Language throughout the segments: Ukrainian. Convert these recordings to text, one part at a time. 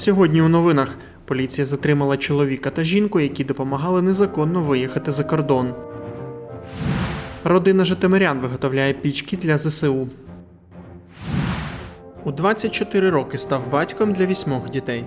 Сьогодні у новинах поліція затримала чоловіка та жінку, які допомагали незаконно виїхати за кордон. Родина Житомирян виготовляє пічки для ЗСУ. У 24 роки став батьком для вісьмох дітей.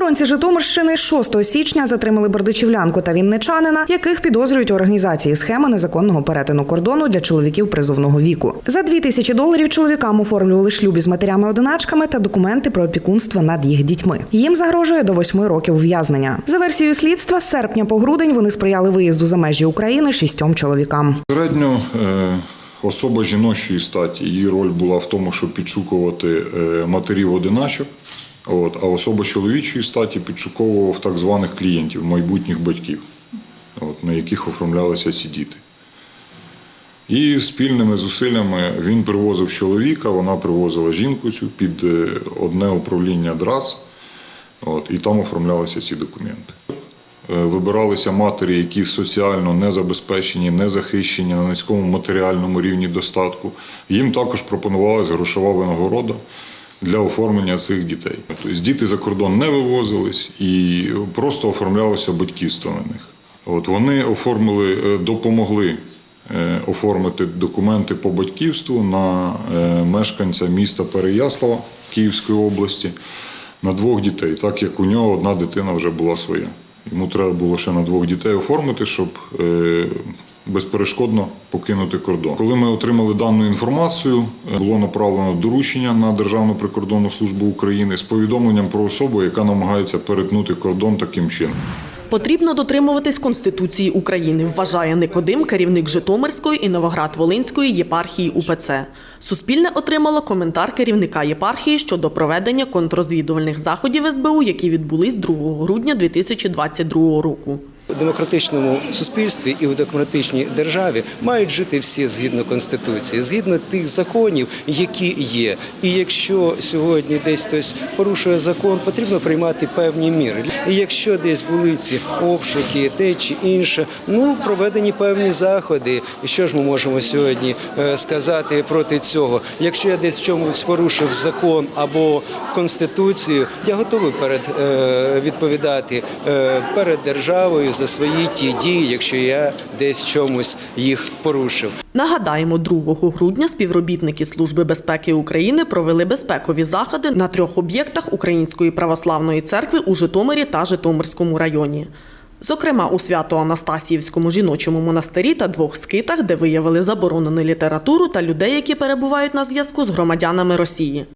Правоохоронці Житомирщини 6 січня затримали бердичівлянку та вінничанина, яких підозрюють у організації схеми незаконного перетину кордону для чоловіків призовного віку. За 2 тисячі доларів чоловікам оформлювали шлюб із матерями-одиначками та документи про опікунство над їх дітьми. Їм загрожує до 8 років ув'язнення. За версією слідства, з серпня по грудень вони сприяли виїзду за межі України шістьом чоловікам. Середньо е, особа жіночої статі, її роль була в тому, щоб підшукувати е, матерів одиначок. От, а особа чоловічої статі підшуковував так званих клієнтів, майбутніх батьків, от, на яких оформлялися ці діти. І спільними зусиллями він привозив чоловіка, вона привозила жінку цю під е, одне управління ДРАЦ, от, і там оформлялися ці документи. Е, Вибиралися матері, які соціально не забезпечені, не захищені на низькому матеріальному рівні достатку. Їм також пропонувалася грошова винагорода для оформлення цих дітей. Тобто діти за кордон не вивозились і просто оформлялося батьківство на них. От вони оформили, е, допомогли е, оформити документи по батьківству на е, мешканця міста Переяслава Київської області на двох дітей, так як у нього одна дитина вже була своя. Йому треба було ще на двох дітей оформити, щоб безперешкодно покинути кордон. Коли ми отримали дану інформацію, е, було направлено доручення на Державну прикордонну службу України з повідомленням про особу, яка намагається перетнути кордон таким чином. Потрібно дотримуватись Конституції України, вважає Никодим, керівник Житомирської і Новоград-Волинської єпархії УПЦ. Суспільне отримало коментар керівника єпархії щодо проведення контррозвідувальних заходів СБУ, які відбулись 2 грудня 2022 року. Демократичному суспільстві і в демократичній державі мають жити всі згідно конституції, згідно тих законів, які є. І якщо сьогодні десь хтось порушує закон, потрібно приймати певні міри. І якщо десь були ці обшуки, те чи інше, ну проведені певні заходи. І що ж ми можемо сьогодні е, сказати проти цього? Якщо я десь в чомусь порушив закон або конституцію, я готовий перед е, відповідати е, перед державою за свої ті дії, якщо я десь чомусь їх порушив. Нагадаємо, 2 грудня співробітники Служби безпеки України провели безпекові заходи на трьох об'єктах Української православної церкви у Житомирі та Житомирському районі. Зокрема, у Свято-Анастасіївському жіночому монастирі та двох скитах, де виявили заборонену літературу та людей, які перебувають на зв'язку з громадянами Росії.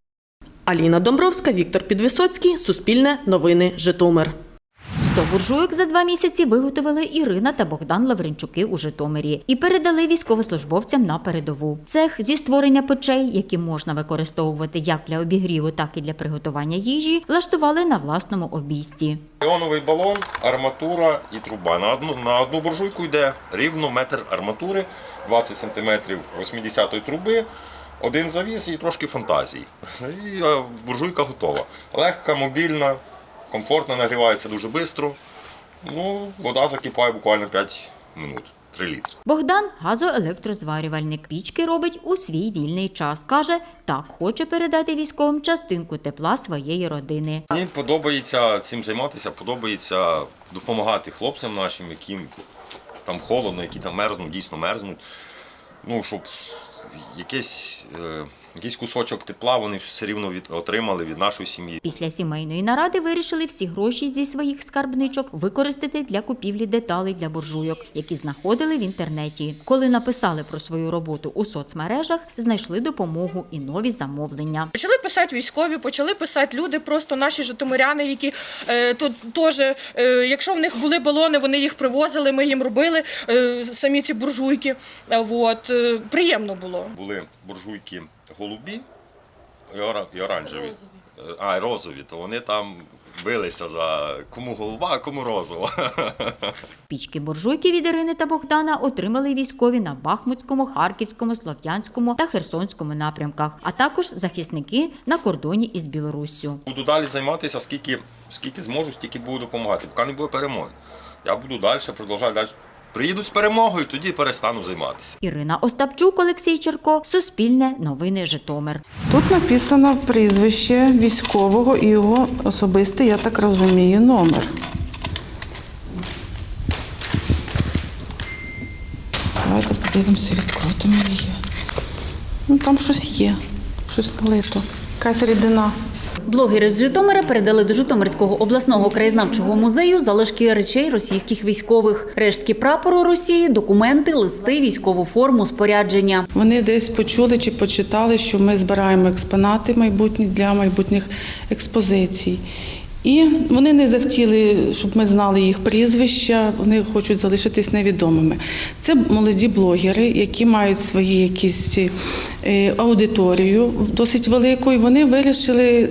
Аліна Домбровська, Віктор Підвисоцький, Суспільне, Новини, Житомир. 100 буржуйок за два місяці виготовили Ірина та Богдан Лавренчуки у Житомирі і передали військовослужбовцям на передову. Цех зі створення печей, які можна використовувати як для обігріву, так і для приготування їжі, влаштували на власному обійсті. Іоновий балон, арматура і труба. На одну, на одну буржуйку йде рівно метр арматури, 20 см 80-ї труби, один завіс і трошки фантазії. І е, буржуйка готова. Легка, мобільна, комфортно нагрівається дуже швидко. Ну, вода закипає буквально 5 минут, 3 літри. Богдан газоелектрозварювальник пічки робить у свій вільний час. Каже, так хоче передати військовим частинку тепла своєї родини. Мені подобається цим займатися, подобається допомагати хлопцям нашим, яким там холодно, які там мерзнуть, дійсно мерзнуть. Ну, щоб якийсь, е, якийсь кусочок тепла вони все рівно від, отримали від нашої сім'ї. Після сімейної наради вирішили всі гроші зі своїх скарбничок використати для купівлі деталей для буржуйок, які знаходили в інтернеті. Коли написали про свою роботу у соцмережах, знайшли допомогу і нові замовлення. Почали писати військові, почали писати люди, просто наші житомиряни, які е, тут теж, е, якщо в них були балони, вони їх привозили, ми їм робили е, самі ці буржуйки. Вот, е, приємно було. Були буржуйки голубі і ора- і оранжеві. А, і розові, то вони там билися за кому голуба, а кому розова. Пічки буржуйки від Ірини та Богдана отримали військові на Бахмутському, Харківському, Слов'янському та Херсонському напрямках, а також захисники на кордоні із Білоруссю. Буду далі займатися, скільки, скільки зможу, стільки буду допомагати, поки не буде перемоги. Я буду далі, продовжувати далі Приїдуть з перемогою, тоді перестану займатися. Ірина Остапчук, Олексій Черко, Суспільне, Новини Житомир. Тут написано прізвище військового і його особистий, я так розумію, номер. Давайте подивимося, відкрутимо її. Ну там щось є, щось налито. Якась рідина. Блогери з Житомира передали до Житомирського обласного краєзнавчого музею залишки речей російських військових, рештки прапору Росії, документи, листи, військову форму, спорядження. Вони десь почули чи почитали, що ми збираємо експонати майбутні для майбутніх експозицій. І вони не захотіли, щоб ми знали їх прізвища, вони хочуть залишитись невідомими. Це молоді блогери, які мають свої якісь е, аудиторію досить велику, і вони вирішили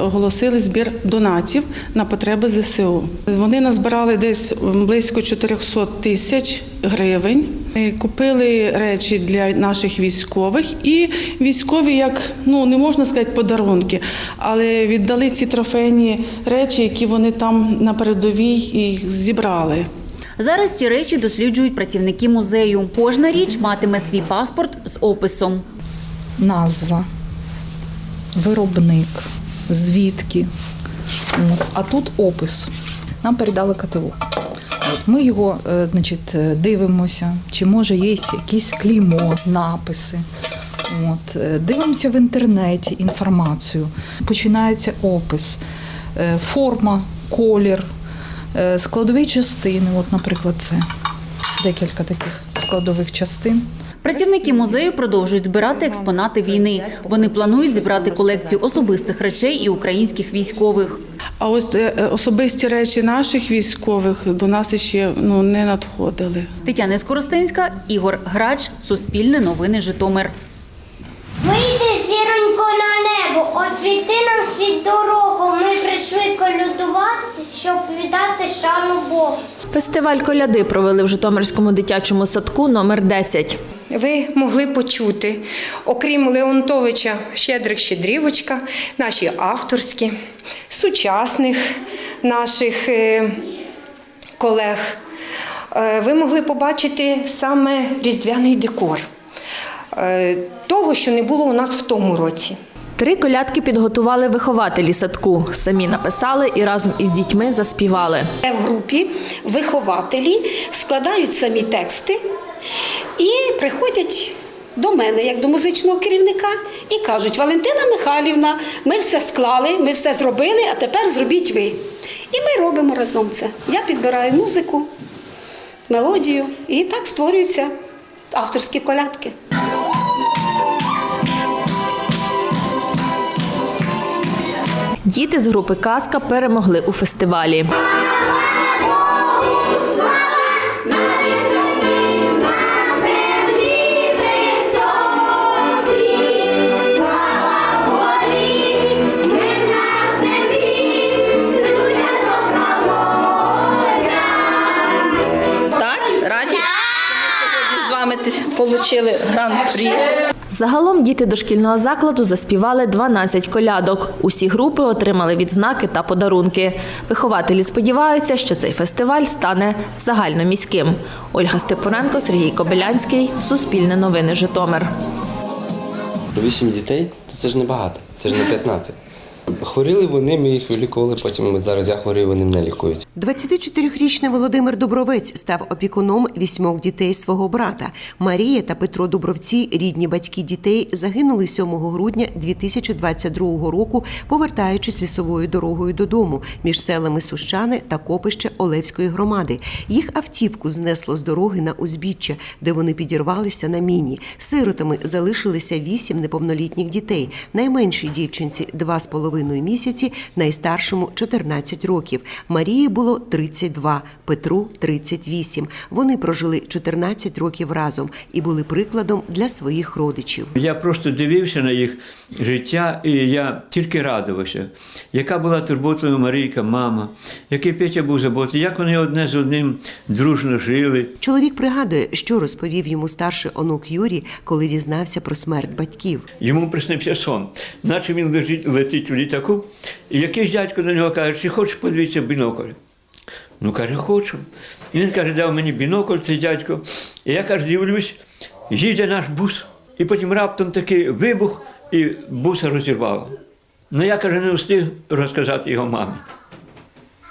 оголосили збір донатів на потреби ЗСУ. Вони назбирали десь близько 400 тисяч гривень. Купили речі для наших військових, і військові, як ну не можна сказати, подарунки, але віддали ці трофейні речі, які вони там на передовій і зібрали. Зараз ці речі досліджують працівники музею. Кожна річ матиме свій паспорт з описом. назва, виробник, звідки. А тут опис. Нам передали КТУ. Ми його е, значить, е, дивимося, чи може є якісь клеймо, написи. От. е, Дивимося в інтернеті інформацію. Починається опис, форма, колір, складові частини. От, наприклад, це декілька таких складових частин. Працівники музею продовжують збирати експонати війни. Вони планують зібрати колекцію особистих речей і українських військових. А ось е, е, особисті речі наших військових до нас ще ну, не надходили. Тетяна Скоростенська, Ігор Грач, Суспільне новини Житомир. Вийди, зіронько, на небо, освіти нам світ дорогу. Ми прийшли колядувати, щоб віддати шану Богу. Фестиваль коляди провели в Житомирському дитячому садку номер 10. Ви могли почути, окрім Леонтовича, Щедрик Щедрівочка, наші авторські, сучасних наших е, колег. Е, Ви могли побачити саме різдвяний декор, е, того, що не було у нас в тому році. Три колядки підготували вихователі садку. Самі написали і разом із дітьми заспівали. В групі вихователі складають самі тексти і приходять до мене, як до музичного керівника, і кажуть: Валентина Михайлівна, ми все склали, ми все зробили, а тепер зробіть ви. І ми робимо разом це. Я підбираю музику, мелодію, і так створюються авторські колядки. Діти з групи Казка перемогли у фестивалі. Отримали гран-прі. Загалом діти дошкільного закладу заспівали 12 колядок. Усі групи отримали відзнаки та подарунки. Вихователі сподіваються, що цей фестиваль стане загальноміським. Ольга Степуренко, Сергій Кобилянський, Суспільне новини Житомир. Вісім дітей це ж не багато, це ж не 15. Хворіли вони, ми їх вилікували, потім зараз я хворію, вони мене лікують. 24-річний Володимир Дубровець став опікуном вісьмох дітей свого брата. Марія та Петро Дубровці, рідні батьки дітей, загинули 7 грудня 2022 року, повертаючись лісовою дорогою додому між селами Сущани та Копище Олевської громади. Їх автівку знесло з дороги на узбіччя, де вони підірвалися на міні. Сиротами залишилися вісім неповнолітніх дітей. Найменшій дівчинці два з половиною місяці, найстаршому 14 років. Марії було 32, Петру 38. Вони прожили 14 років разом і були прикладом для своїх родичів. Я просто дивився на їх життя, і я тільки радувався, яка була турботою Марійка, мама, який Петя був заботою, як вони одне з одним дружно жили. Чоловік пригадує, що розповів йому старший онук Юрій, коли дізнався про смерть батьків. Йому приснився сон, наче він лежить, летить в літаку, і якийсь дядько до нього каже, чи хочеш подивитися бінокль? Ну, каже, хочу. І він каже, дав мені бінокль цей дядько. І я каже, дивлюсь, їде наш бус, і потім раптом такий вибух, і буса розірвало. Ну я каже, не встиг розказати його мамі.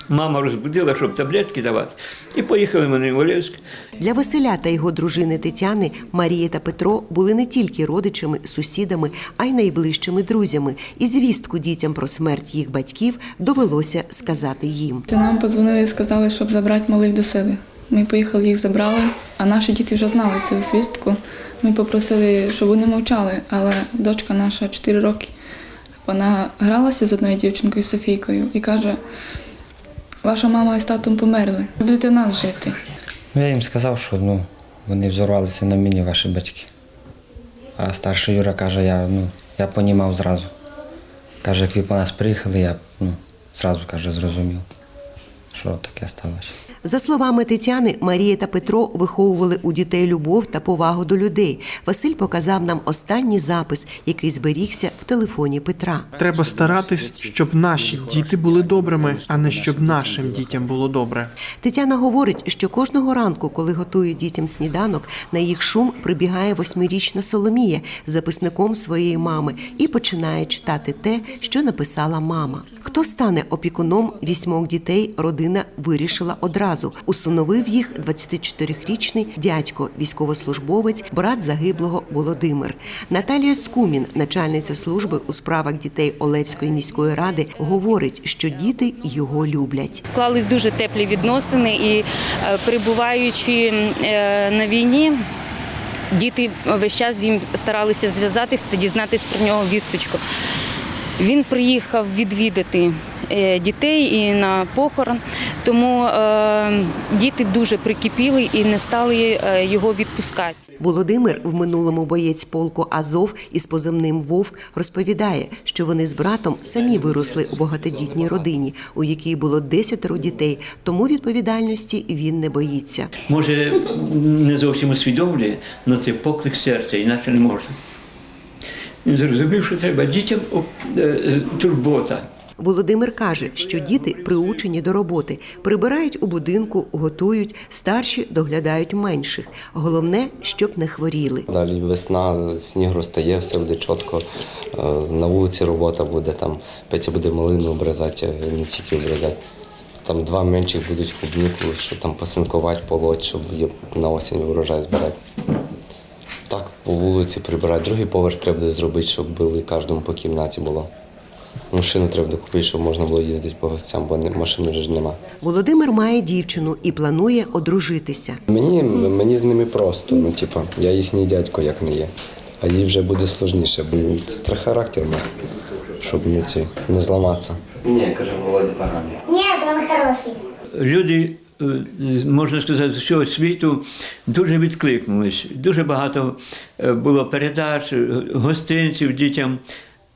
Мама розбудила, щоб таблетки давати. І поїхали ми в Олєвськ. Для Василя та його дружини Тетяни Марія та Петро були не тільки родичами, сусідами, а й найближчими друзями. І звістку дітям про смерть їх батьків довелося сказати їм. Нам подзвонили і сказали, щоб забрати малих до себе. Ми поїхали, їх забрали, а наші діти вже знали цю звістку. Ми попросили, щоб вони мовчали, але дочка наша 4 роки. Вона гралася з одною дівчинкою Софійкою і каже: ваша мама з татом померли. Будете нас жити. Ну, я їм сказав, що ну, вони взорвалися на мені, ваші батьки. А старший Юра каже, я, ну, я понімав зразу. Каже, як ви по нас приїхали, я ну, зразу каже, зрозумів, що таке сталося. За словами Тетяни, Марія та Петро виховували у дітей любов та повагу до людей. Василь показав нам останній запис, який зберігся в телефоні Петра. Треба старатись, щоб наші діти були добрими, а не щоб нашим дітям було добре. Тетяна говорить, що кожного ранку, коли готує дітям сніданок, на їх шум прибігає восьмирічна Соломія з записником своєї мами і починає читати те, що написала мама. Хто стане опікуном вісьмох дітей, родина вирішила одразу. Усиновив їх 24-річний дядько, військовослужбовець, брат загиблого Володимир. Наталія Скумін, начальниця служби у справах дітей Олевської міської ради, говорить, що діти його люблять. Склались дуже теплі відносини і е, перебуваючи е, на війні. Діти весь час з ним старалися зв'язатись та дізнатись про нього вісточку. Він приїхав відвідати дітей і на похорон, тому е, діти дуже прикипіли і не стали е, його відпускати. Володимир, в минулому боєць полку Азов із позивним Вовк, розповідає, що вони з братом самі виросли у багатодітній родині, у якій було десятеро дітей, тому відповідальності він не боїться. Може, не зовсім усвідомлює, але це поклик серця, іначе не можна. Зрозумів, що треба дітям е, турбота. Володимир каже, що діти приучені до роботи, прибирають у будинку, готують, старші доглядають менших. Головне, щоб не хворіли. Далі весна, сніг розтає, все буде чітко. Е, На вулиці робота буде, там Петя буде малину обрізати, не тільки обрізати. Там два менших будуть клубніку, що там посинкувати, полоть, щоб на осінь урожай збирати. Так, по вулиці прибирати. Другий поверх треба буде зробити, щоб були кожному по кімнаті було. Машину треба докупити, щоб можна було їздити по гостям, бо не- машини ж нема. Володимир має дівчину і планує одружитися. Мені, мені з ними просто, ну, типу, я їхній дядько як не є. А їй вже буде складніше, бо це характер має, щоб не, ці, не зламатися. Ні, каже, Володя поганий. Ні, він хороший. Люди, е, можна сказати, з всього світу дуже відкликнулись. Дуже багато е, було передач, гостинців дітям,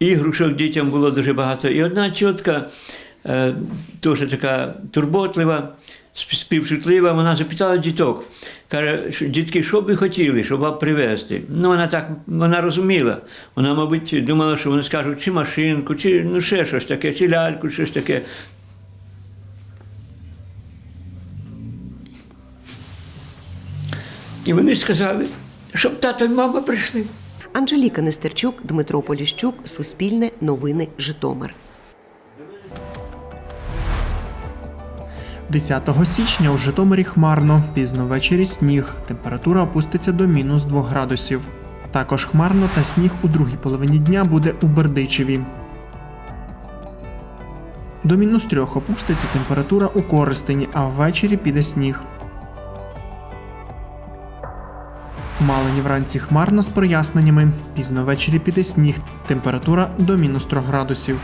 ігрушок дітям було дуже багато. І одна тітка, е, теж така турботлива, співчутлива, вона запитала діток. Каже, дітки, що б ви хотіли, щоб вам привезти? Ну, вона так вона розуміла. Вона, мабуть, думала, що вони скажуть, чи машинку, чи ну, ще щось таке, чи ляльку, щось таке. І вони сказали, щоб тато і мама прийшли. Анжеліка Нестерчук, Дмитро Поліщук, Суспільне, Новини, Житомир. 10 січня у Житомирі хмарно, пізно ввечері сніг. Температура опуститься до мінус 2 градусів. Також хмарно та сніг у другій половині дня буде у Бердичеві. До мінус 3 опуститься температура у Коростені, а ввечері піде сніг. Малині вранці хмарно з проясненнями. Пізно ввечері піде сніг. Температура до мінус 3 градусів.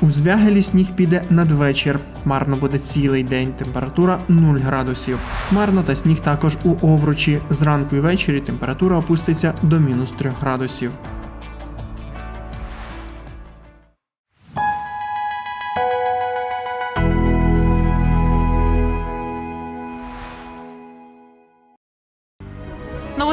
У Звягелі сніг піде надвечір. Марно буде цілий день. Температура 0 градусів. Марно та сніг також у Овручі. Зранку і ввечері температура опуститься до мінус 3 градусів.